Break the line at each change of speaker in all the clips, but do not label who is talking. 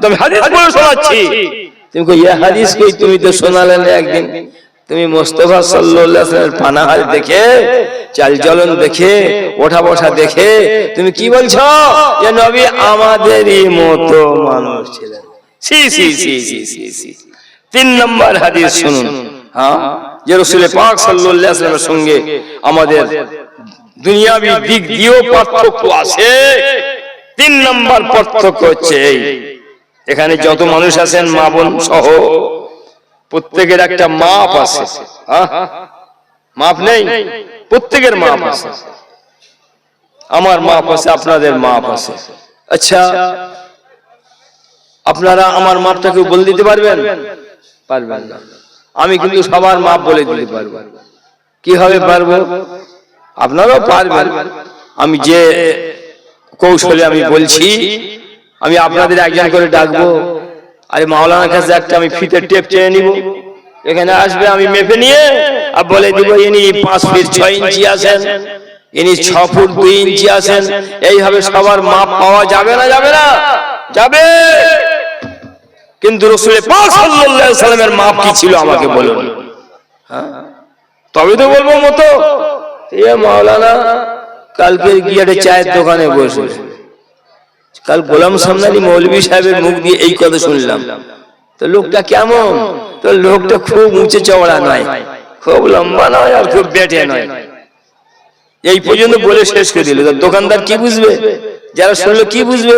তুমি হাদিস বলে শোনাচ্ছি। তুমি কই ইয়া হাদিস কই? তুমি তো শোনালে না একদিন। তুমি মোস্তফা সাল্লাল্লাহু পানাহার দেখে, চালচলন দেখে, ওঠা বসা দেখে, তুমি কি বলছো? যে নবী আমাদেরই মতো মানুষ ছিলেন। সি সি সি সি সি সি তিন নম্বর হাদিস শুনুন। হ্যাঁ? যে রসুল পাক সাল্লাল্লাহু আলাইহি সঙ্গে আমাদের দুনিয়াবি দিক দিয়েও পার্থক্য আছে। তিন নম্বর পার্থক্য হচ্ছে এই। এখানে যত মানুষ আছেন, মা বোন সহ প্রত্যেকের একটা মাপ আছে। হ্যাঁ? মাপ নেই? প্রত্যেকের মাপ আছে। আমার মাপ আছে, আপনাদের মাপ আছে। আচ্ছা আপনারা আমার মাপটা কেউ বলে দিতে পারবেন? পারবেন আমি কিন্তু সবার মাপ বলে দিতে পারব। হবে পারব? আপনারাও পারবেন। আমি যে কৌশলে আমি বলছি আমি আপনাদের একজন করে ডাকবো। আরে মাওলানার কাছে একটা আমি ফিতের টেপ চেয়ে নিব। এখানে আসবে, আমি মেপে নিয়ে আর বলে দিব, ইনি পাঁচ ফিট ছয় ইঞ্চি আছেন, ইনি ছ ফুট দুই ইঞ্চি আছেন। এইভাবে সবার মাপ পাওয়া যাবে না যাবে না? যাবে? কিন্তু রসুল সাল্লামের মাপ কি ছিল আমাকে বলুন। হ্যাঁ? তবে তো বলব মতো। এ মাওলানা কালকে গিয়ে চায়ের দোকানে বসে। কাল গোলাম সামনানি মৌলভী সাহেবের মুখ দিয়ে এই কথা শুনলাম। তো লোকটা কেমন? তো লোকটা খুব উঁচে চওড়া নয়, খুব লম্বা নয় আর খুব বেটে নয়। এই পর্যন্ত বলে শেষ করে দিল। দোকানদার কি বুঝবে? যারা শুনলো কি বুঝবে?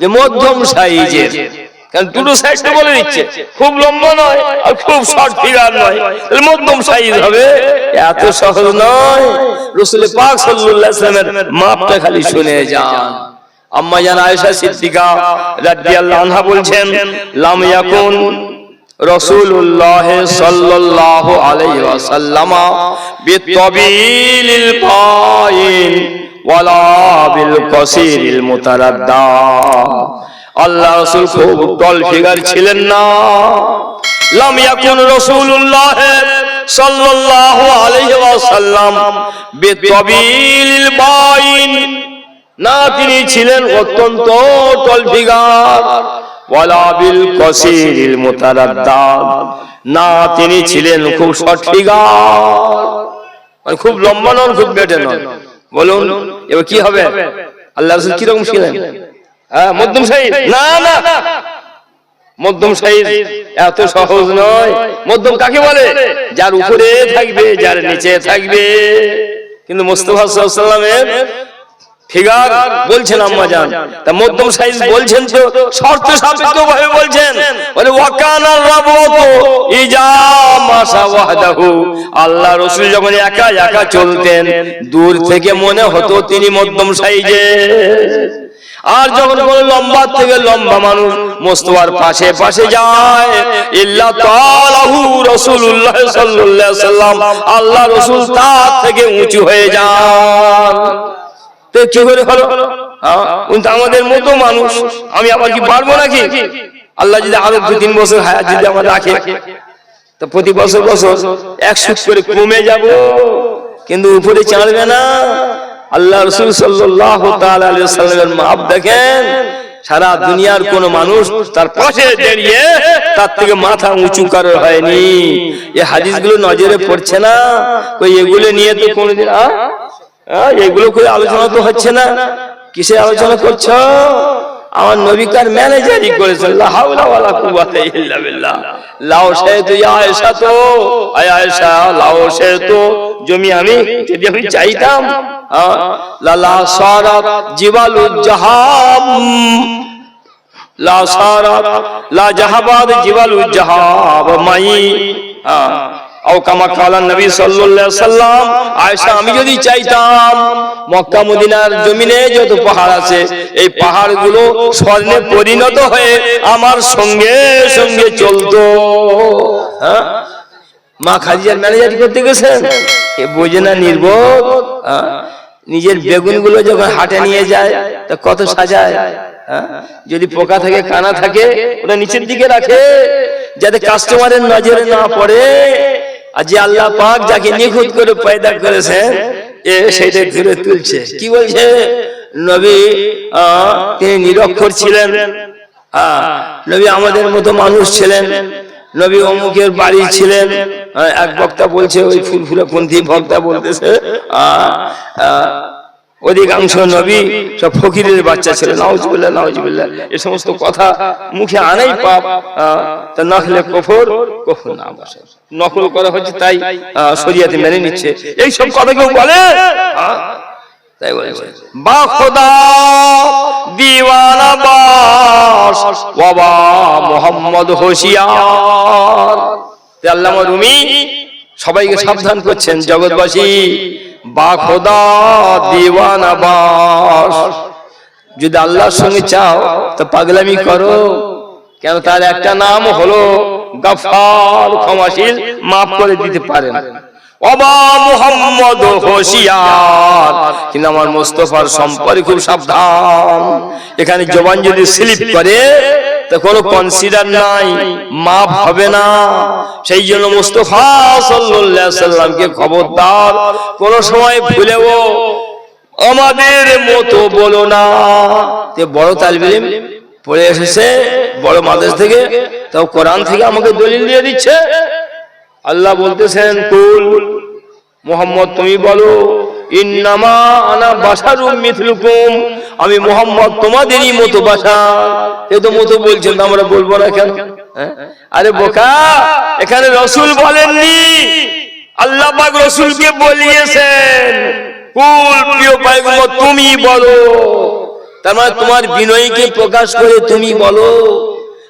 যে মধ্যম সাইজের। কারণ দুটো সাইজ তো বলে দিচ্ছে, খুব লম্বা নয় আর খুব শর্ট ফিগার নয়। মধ্যম সাইজ হবে? এত সহজ নয়। রসুল পাক সাল্লাল্লাহু আলাইহি ওয়াসাল্লামের মাপটা খালি শুনে যান। আম্মা জান আয়েশা সিদ্দিকা রাদিয়াল্লাহু আনহা বলছেন, লাম ইয়াকুন রাসূলুল্লাহ সাল্লাল্লাহু আলাইহি ওয়াসাল্লাম বিতাবিলিল পাইন ওয়ালা বিল কাসিরিল মুতারাদ্দা। আল্লাহ রাসূল খুব টল ফিগার ছিলেন না। লাম ইয়াকুন রাসূলুল্লাহ সাল্লাল্লাহু আলাইহি ওয়াসাল্লাম বিতাবিলিল পাইন না, তিনি ছিলেন অত্যন্ত টল ফিগার ওয়ালা বিল কসিরিল মুতারাদ্দাদ। না, তিনি ছিলেন খুব শর্ট ফিগার মানে খুব লম্বা নন, খুব বেটে নন। বলুন, এবার কি হবে? আল্লাহ রাসূল কি রকম ছিলেন? হ্যাঁ মধ্যম সাইজ? না না। মধ্যম সাইজ এত সহজ নয়। মধ্যম কাকে বলে? যার উপরে থাকবে, যার নিচে থাকবে। কিন্তু মুস্তফা ওয়াসাল্লামের ফিগার বলছেন আম্মা জান। তা মধ্যম সাইজ বলছেন তো শর্ত সাপেক্ষ ভাবে বলছেন। বলে ওয়াকানার রাবতু ইজা মাসা ওয়াহদাহু। আল্লাহ রাসূল যখন একা একা চলতেন দূর থেকে মনে হতো তিনি মধ্যম সাইজে। আর যখন কোন লম্বা থেকে লম্বা মানুষ মোস্তফার পাশে পাশে যায় ইল্লা তালাহু রাসূলুল্লাহ সাল্লাল্লাহু আলাইহি সাল্লাম আল্লাহ রাসূল তার থেকে উঁচু হয়ে যান। কি করে হলো? হ্যাঁ, আমাদের মতো মানুষ। আমি আবার কি পারব নাকি? আল্লাহ যদি আরও দু তিন বছর হায়াত যদি আমার রাখে। তো প্রতি বছর বছর একশো করে কমে যাব। কিন্তু উপরে চাড়বে না। আল্লাহ রসুল সাল্লামের মাপ দেখেন। সারা দুনিয়ার কোন মানুষ তার পাশে দাঁড়িয়ে তার থেকে মাথা উঁচু কারোর হয়নি। এই হাদিসগুলো নজরে পড়ছে না। এগুলো নিয়ে তো কোনোদিন আ? হ্যাঁ, এগুলো করে আলোচনা তো হচ্ছে না? কিসে আলোচনা করছ? আমার নবিকার ম্যানেজারই বিল্লাহ। লাও জমি আমি চাইতাম হ্যাঁ, লা লা জাহাবাদ জাহাব মাই আমি যদি চাইতাম, মক্কা, মদিনার জমিনে যত পাহাড় আছে, এই পাহাড়গুলো স্বর্ণে পরিণত হয়ে আমার সঙ্গে সঙ্গে চলতো। হ্যাঁ? মা খাদিজার ম্যানেজারি করতে গেছেন এ বোঝে না, নির্বোধ। হ্যাঁ? নিজের বেগুনগুলো যখন হাটে নিয়ে যায়, তা কত সাজায়? হ্যাঁ? যদি পোকা থাকে, কানা থাকে, ওটা নিচের দিকে রাখে, যাতে কাস্টমারের নজরে না পড়ে। আর যে আল্লাহ পাক যাকে নিখুঁত করে পয়দা করেছে এ সেটা ঘুরে তুলছে। কি বলছে? নবী তিনি নিরক্ষর ছিলেন। নবী আমাদের মতো মানুষ ছিলেন। নবী অমুকের বাড়ি ছিলেন। এক বক্তা বলছে ওই ফুলফুলে পন্থী বক্তা বলতেছে আহ, অধিকাংশ নবী সব ফকিরের বাচ্চা ছিল, নাউজুবিল্লাহ নাউজুবিল্লাহ। এই সমস্ত কথা মুখে আনাই পাপ তা নকলে কফর কফর না বসে। নকল করা হচ্ছে তাই শরিয়াতে মেনে নিচ্ছে। এই সব কথা কেউ বলে? তাই বলেছে বা খোদা দিওয়ানা বাস বাবা মোহাম্মদ হোশিয়ার। তে আল্লামা রুমি সবাইকে সাবধান করছেন, জগৎবাসী। বা খোদা যদি আল্লাহর সঙ্গে চাও, তো পাগলামি করো। কেন তার একটা নাম হলো গাফার ক্ষমাশীল, মাফ করে দিতে পারেন। অবা মুহাম্মদ হোশিয়ার। কিন্তু আমার মোস্তফার সম্পর্কে খুব সাবধান। এখানে জবান যদি স্লিপ করে, তো কোনো কনসিডার নাই মাপ হবে না। সেই জন্য মুস্তফা আলাইহি সাল্লামকে খবরদার, কোন সময় ভুলেও আমাদের মতো বলো না। তে বড় তালবিলিম পড়ে এসেছে, বড় মাদেশ থেকে, তাও কোরআন থেকে আমাকে দলিল দিয়ে দিচ্ছে। আল্লাহ বলতেছেন, কুল, মোহাম্মদ, তুমি বলো, ইন্নামা আনা বাসারুম মিথলুকুম, আমি মোহাম্মদ তোমাদেরই মতো বাসা। এ তো মতো বলছেন আমরা বলব না কেন? হ্যাঁ? আরে বোকা, এখানে রসুল বলেননি। আল্লাহ পাক রসুলকে বলিয়েছেন, কুল, প্রিয় পায়গম্বর তুমি বলো। তার মানে তোমার বিনয়ীকে প্রকাশ করে তুমি বলো।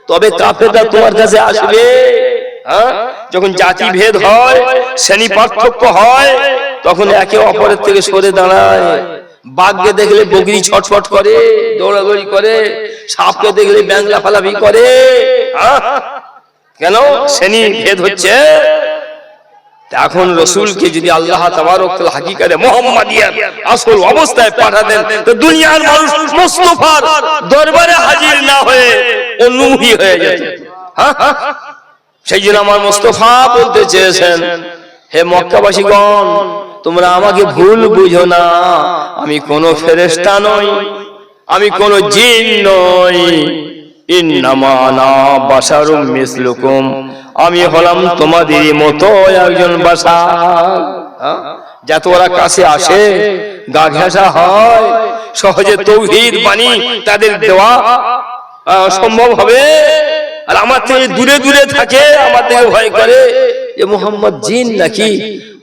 তবে কাফেরটা তোমার কাছে আসবে? যখন জাতি ভেদ হয় শ্রেণি পার্থক্য হয় তখন একে অপরের থেকে সরে দাঁড়ায়। বাঘকে দেখলে বগরি ছটফট করে দৌড়াদৌড়ি করে সাপকে দেখলে ব্যাংলা ফালাফি করে। হ্যাঁ? কেন? শ্রেণি ভেদ হচ্ছে। এখন রসুলকে যদি আল্লাহ তাবারক তাআলা হাকিকাতে মুহাম্মাদিয়ার আসল অবস্থায় পাঠাতেন তো দুনিয়ার মানুষ মুস্তাফার দরবারে হাজির না হয়ে অনুমুখী হয়ে যেত হ্যাঁ? সেই জন্য আমার মুস্তফা বলতে চেয়েছেন, হে মক্কাবাসীগণ, তোমরা আমাকে ভুল বুঝো না। আমি কোনো ফেরেস্তা নই, আমি কোনো জিন নই। আমি হলাম তোমাদেরই মতো একজন বাসা হ্যাঁ? যাতে ওরা কাছে আসে, গা ঘেঁষা হয়, সহজে তৌহিদ বাণী তাদের দেওয়া সম্ভব হবে। আর আমার থেকে দূরে দূরে থাকে আমার থেকে ভয় করে যে মোহাম্মদ জিন নাকি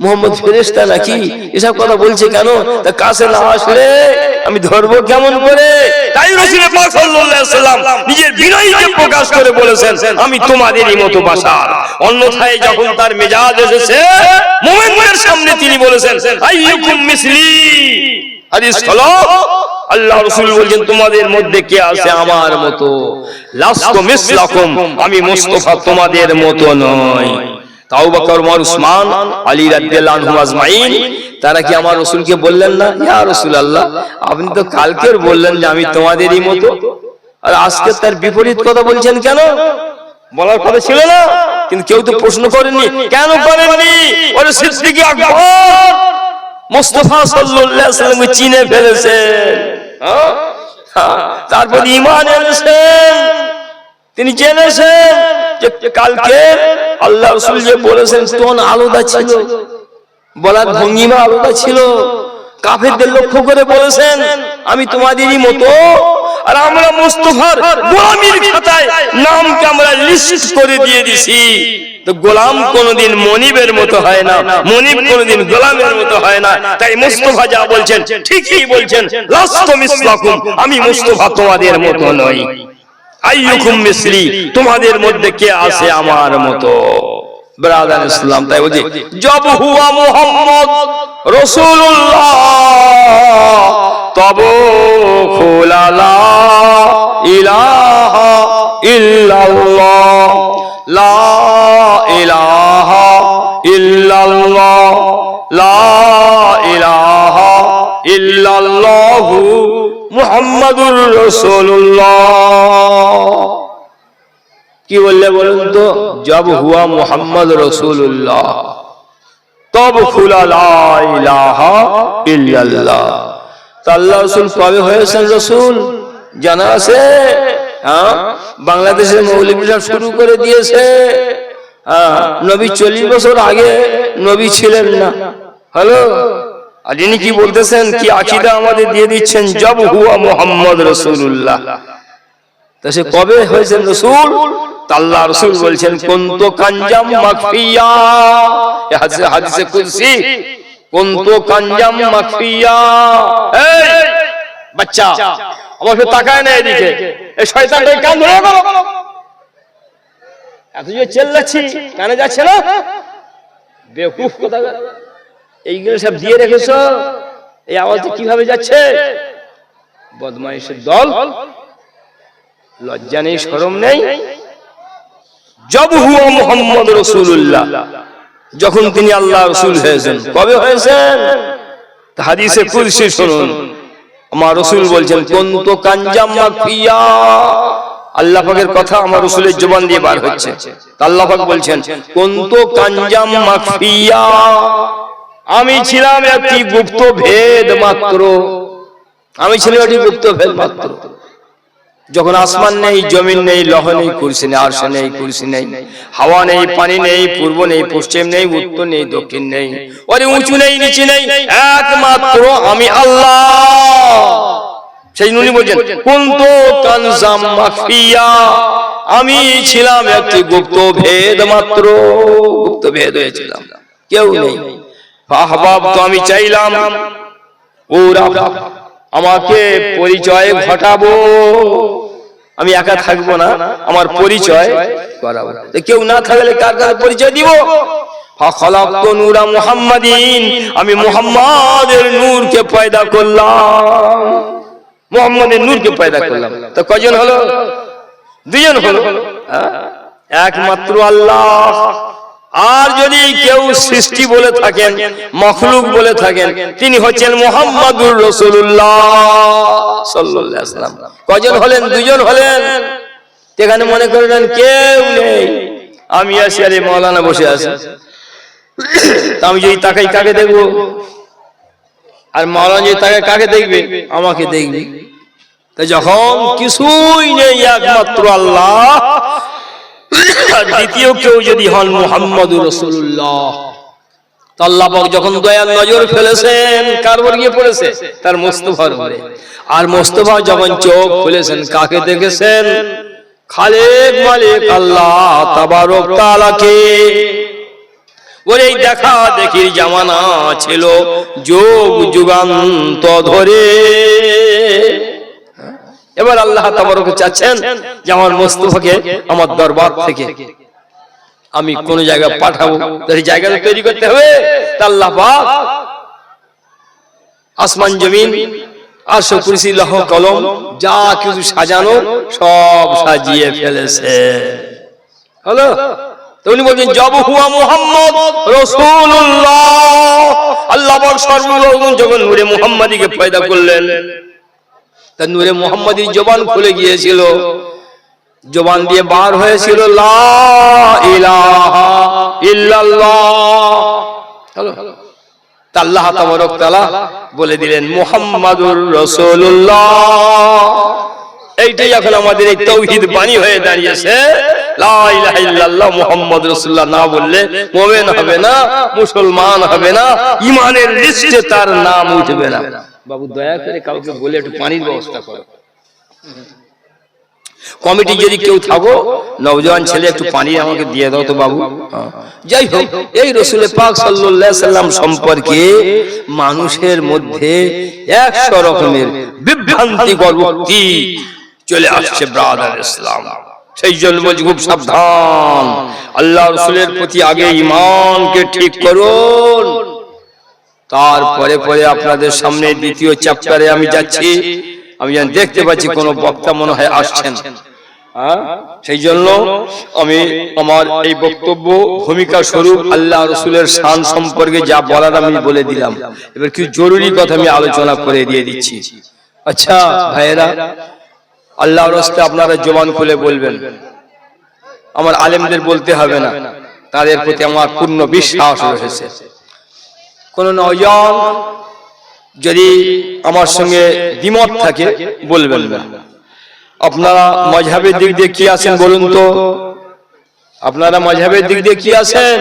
মোহাম্মদ ফেরেস্তা নাকি এসব কথা বলছে কেন? তা কাছে না আসলে আমি ধরবো কেমন করে? তাই রসুল পাক সাল্লাল্লাহু সাল্লাম নিজের বিনয়কে প্রকাশ করে বলেছেন আমি তোমাদেরই মতো বাসার। অন্যথায় যখন তার মেজাজ এসেছে মুমিনদের সামনে তিনি বলেছেন আইয়ুকুম মিসলি। হাদিস হলো আল্লাহ রসুল বলছেন তোমাদের মধ্যে কে আছে আমার মতো? লাস্তু মিসলাকুম আমি মুস্তাফা তোমাদের মতো ওমর উসমান আলী রাদিয়াল্লাহু আনহু আজমাইন। তারা কি আমার রসুলকে বললেন না? ইয়া রাসূলুল্লাহ আপনি তো কালকের বললেন যে আমি তোমাদেরই মতো। আর আজকে তার বিপরীত কথা বলছেন কেন? বলার কথা ছিল না। কিন্তু কেউ তো প্রশ্ন করেনি কেন করেননি? ওরে সিদ্দিক আকবর! মুস্তফা সাল্লামকে চিনে ফেলেছেন হ্যাঁ? হ্যাঁ, তারপর ঈমান এনেছেন তিনি জেনেছেন কালকে আল্লাহ রসুল যে বলেছেন তোন আলাদা ছিল বলার ভঙ্গিমা আলাদা ছিল। কাফেরদের লক্ষ্য করে বলেছেন আমি তোমাদেরই মতো আর আমরা মুস্তফার গোলামির নামকে আমরা লিস্ট করে দিয়ে দিছি। তো গোলাম কোনদিন মনিবের মতো হয় না, মনিব কোনদিন গোলামের মতো হয় না। তাই মুস্তফা যা বলছেন, ঠিকই বলছেন আমি মুস্তফা তোমাদের মতো নই। আইয়ুকুম মিসলি, তোমাদের মধ্যে কে আছে আমার মতো? ব্রাদার ইসলাম, তাই বলছি জব হুয়া মুহাম্মদ রাসূলুল্লাহ। তব মুহাম্মাদুর কি বললে বলুন তো? জব হুয়া মোহাম্মদ রসুল্লাহ তব খুলা আল্লাহ রসুল কবে হয়েছেন রসুল? জানা আছে? হ্যাঁ? বাংলাদেশের মৌলবীরা শুরু করে দিয়েছে। হ্যাঁ? নবী চল্লিশ বছর আগে নবী ছিলেন না। হ্যালো? আর ইনি কি বলতেছেন কি আকিদা আমাদের দিয়ে দিচ্ছেন? জব হুয়া মোহাম্মদ রসুল্লাহ তা সে কবে হয়েছেন রসুল? আল্লাহ রসুল বলছেন কোন্ত কাঞ্জাম মাকফিয়া। হাদিসে কুলসি কোন্ত কাঞ্জাম মাকফিয়া। এই বাচ্চা ফের তাকায় না এদিকে। এই শয়তানটাকে কান ধরে। এত যে চেল্লাচ্ছি কানে যাচ্ছে না? বেকুফ কোথাকার। এইগুলো সব দিয়ে রেখেছ? এই আওয়াজটা কীভাবে যাচ্ছে? বদমাইশের দল? লজ্জা নেই সরম নেই? জব মোহাম্মদ রসুল্লাহ যখন তিনি আল্লাহ রসুল হয়েছেন কবে হয়েছেন? হাদিসে কুলসি শুনুন। আমার রসুল বলছেন কোন তো কাঞ্জাম মাকফিয়া আল্লাহ পাকের কথা আমার রসুলের জবান দিয়ে বার হচ্ছে। আল্লাহ পাক বলছেন কোন তো কাঞ্জাম মাকফিয়া আমি ছিলাম একটি গুপ্ত ভেদ মাত্র। আমি ছিলাম একটি গুপ্ত ভেদ মাত্র। যখন আসমান নেই জমিন নেই লহ নেই কুরসি নেই আরশ নেই কুরসি নেই হাওয়া নেই পানি নেই পূর্ব নেই পশ্চিম নেই উত্তর নেই দক্ষিণ নেই। ওরে উঁচু নেই নিচে নেই একমাত্র আমি আল্লাহ। সেই নুনি বলছেন কুন্ত কানজাম মাফিয়া। আমি ছিলাম একটি গুপ্ত ভেদ মাত্র। গুপ্ত ভেদ হয়েছিলাম। কেউ নেই। আহবাব তো আমি চাইলাম। ওরা আমাকে পরিচয় ঘটাবো। আমি একা থাকব না, আমার পরিচয় কেউ না থাকলে কার কাছে পরিচয় দিব? আমি মুহাম্মাদের নূরকে পয়দা করলাম। মুহাম্মাদের নূরকে পয়দা করলাম। তো কজন হলো? দুজন হলো। হ্যাঁ? একমাত্র আল্লাহ। আর যদি কেউ সৃষ্টি বলে থাকেন, মখলুক বলে থাকেন, তিনি হচ্ছেন মোহাম্মদুর রসুল্লাহ কজন হলেন? দুজন হলেন। এখানে মনে করলেন কেউ নেই। আমি আছি আরে মৌলানা বসে আছি। আমি যদি তাকাই, কাকে দেখব? আর মাওলানা যদি তাকে কাকে দেখবে? আমাকে দেখবে। যখন কিছুই নেই, একমাত্র আল্লাহ। দ্বিতীয় কেউ যদি হন মোহাম্মদ রসুল্লাহ যখন দয়াল নজর ফেলেছেন গিয়ে পড়েছে? তার মোস্তফার আর মোস্তফা যখন চোখ খুলেছেন, কাকে দেখেছেন? খালেক মালিক আল্লাহ তাবারক ওরে এই দেখা দেখির জামানা ছিল যোগ যুগান্ত ধরে। এবার আল্লাহ তাবারক চাচ্ছেন যে আমার মোস্তফাকে আমার দরবার থেকে আমি কোন জায়গায় পাঠাবো জায়গাটা তৈরি করতে হবে। আল্লাহ আসমান, জমিন কুরসি, লহ, কলম, যা কিছু সাজানো, সব সাজিয়ে ফেলেছে। হলো? উনি বলছেন, জব হুয়া মুহাম্মদ রাসূলুল্লাহ। আল্লাহ যখন নূরে মুহাম্মাদিকে পয়দা করলেন তা নূরে মুহাম্মাদির জবান খুলে গিয়েছিল। জবান দিয়ে বার হয়েছিল আল্লাহ তাআলা বলে দিলেন মুহাম্মাদুর রাসূলুল্লাহ। এইটাই এখন আমাদের এই তৌহিদ বাণী হয়ে দাঁড়িয়েছে। মুহাম্মদ রাসূলুল্লাহ না বললে মুমিন হবে না মুসলমান হবে না ইমানের লিস্টে তার নাম উঠবে না। বাবু, দয়া করে কাউকে বলে একটু পানির ব্যবস্থা করো। কমিটি যদি কেউ থাকো নওজোয়ান ছেলে একটু পানি আমাকে দিয়ে দাও তো বাবু। হ্যাঁ। যাই হোক, এই রসুলের পাক সাল্লাম সম্পর্কে মানুষের মধ্যে একশো রকমের বিভ্রান্তিকর উক্তি চলে আসছে, ব্রাদার ইসলাম। সেই জন্য বলছি, খুব সাবধান। আল্লাহ রসুলের প্রতি আগে ইমানকে ঠিক করুন। তারপরে পরে আপনাদের সামনে দ্বিতীয় চ্যাপ্টারে আমি যাচ্ছি। আমি যেন দেখতে পাচ্ছি কোন বক্তা মনে হয় আসছেন। হ্যাঁ? সেই জন্য আমি আমার এই বক্তব্য, ভূমিকা স্বরূপ আল্লাহ রসুলের শান সম্পর্কে যা বলার আমি বলে দিলাম। এবার কিছু জরুরি কথা আমি আলোচনা করে দিয়ে দিচ্ছি। আচ্ছা ভাইয়েরা আল্লাহ রস্তে আপনারা জবান খুলে বলবেন। আমার আলেমদের বলতে হবে না। তাদের প্রতি আমার পূর্ণ বিশ্বাস রয়েছে। কোন নয়জন যদি আমার সঙ্গে দ্বিমত থাকে বলবেন না। আপনারা মজাবের দিক দিয়ে কি আছেন বলুন তো? আপনারা মজাবের দিক দিয়ে কি আছেন?